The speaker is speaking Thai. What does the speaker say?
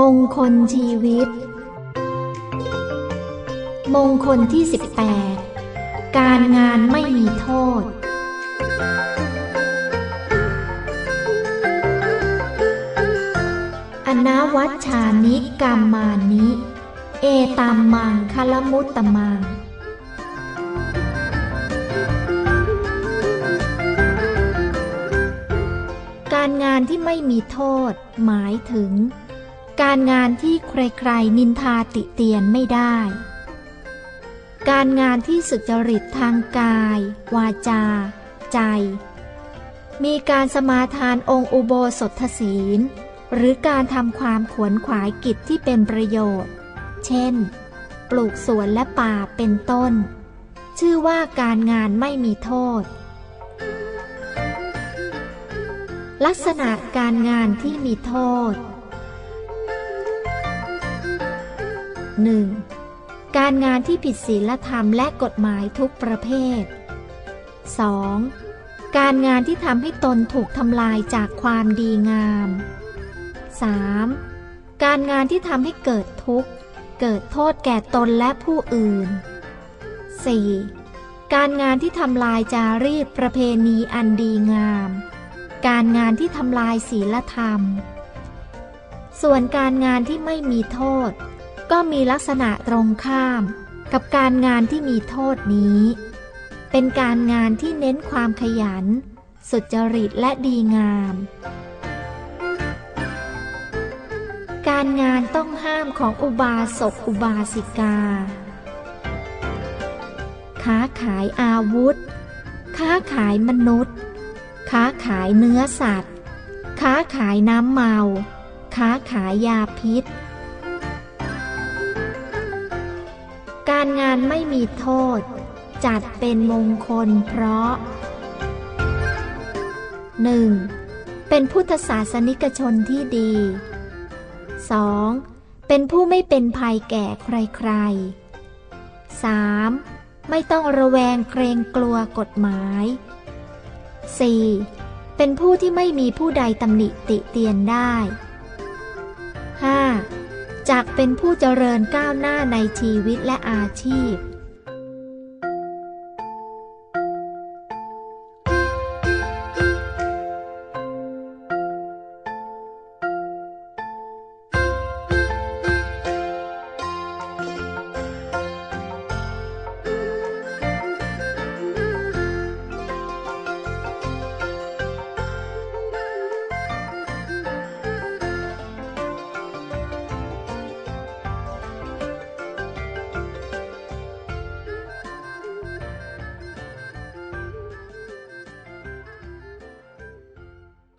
มงคลชีวิต มงคลที่ 18 การงานไม่มีโทษ อนาวัชานิกามมานิ เอตามมังคลมุตตมังการงานที่ไม่มีโทษ หมายถึง การงานที่ใครๆ นินทาติเตียนไม่ได้ การงานที่สุจริตทางกาย วาจา ใจ มีการสมาทานองค์อุโบสถศีล หรือการทำความขวนขวายกิจที่เป็นประโยชน์ เช่น ปลูกสวนและป่าเป็นต้น ชื่อว่าการงานไม่มีโทษ ลักษณะการงานที่มีโทษ 1. การงานที่ผิดศีลธรรมและกฎหมายทุกประเภท 2. การงานที่ทำให้ตนถูกทำลายจากความดีงาม 3. การงานที่ทำให้เกิดทุกข์ เกิดโทษแก่ตนและผู้อื่น 4. การงานที่ทำลายจารีตประเพณีอันดีงาม การงานที่ทำลายศีลธรรม ส่วนการงานที่ไม่มีโทษ ก็มีลักษณะตรงข้าม กับการงานที่มีโทษนี้ เป็นการงานที่เน้นความขยัน สุจริตและดีงาม การงานต้องห้ามของอุบาสกอุบาสิกา ค้าขายอาวุธ ค้าขายมนุษย์ ค้าขายเนื้อสัตว์ ค้าขายน้ำเมา ค้าขายยาพิษ การงานไม่มีโทษ จัดเป็นมงคลเพราะ 1. เป็นพุทธศาสนิกชนที่ดี 2. เป็นผู้ไม่เป็นภัยแก่ใครๆ 3. ไม่ต้องระแวงเกรงกลัวกฎหมาย 4. เป็นผู้ที่ไม่มีผู้ใดตำหนิติเตียนได้ 5. จากเป็นผู้เจริญก้าวหน้าในชีวิตและอาชีพ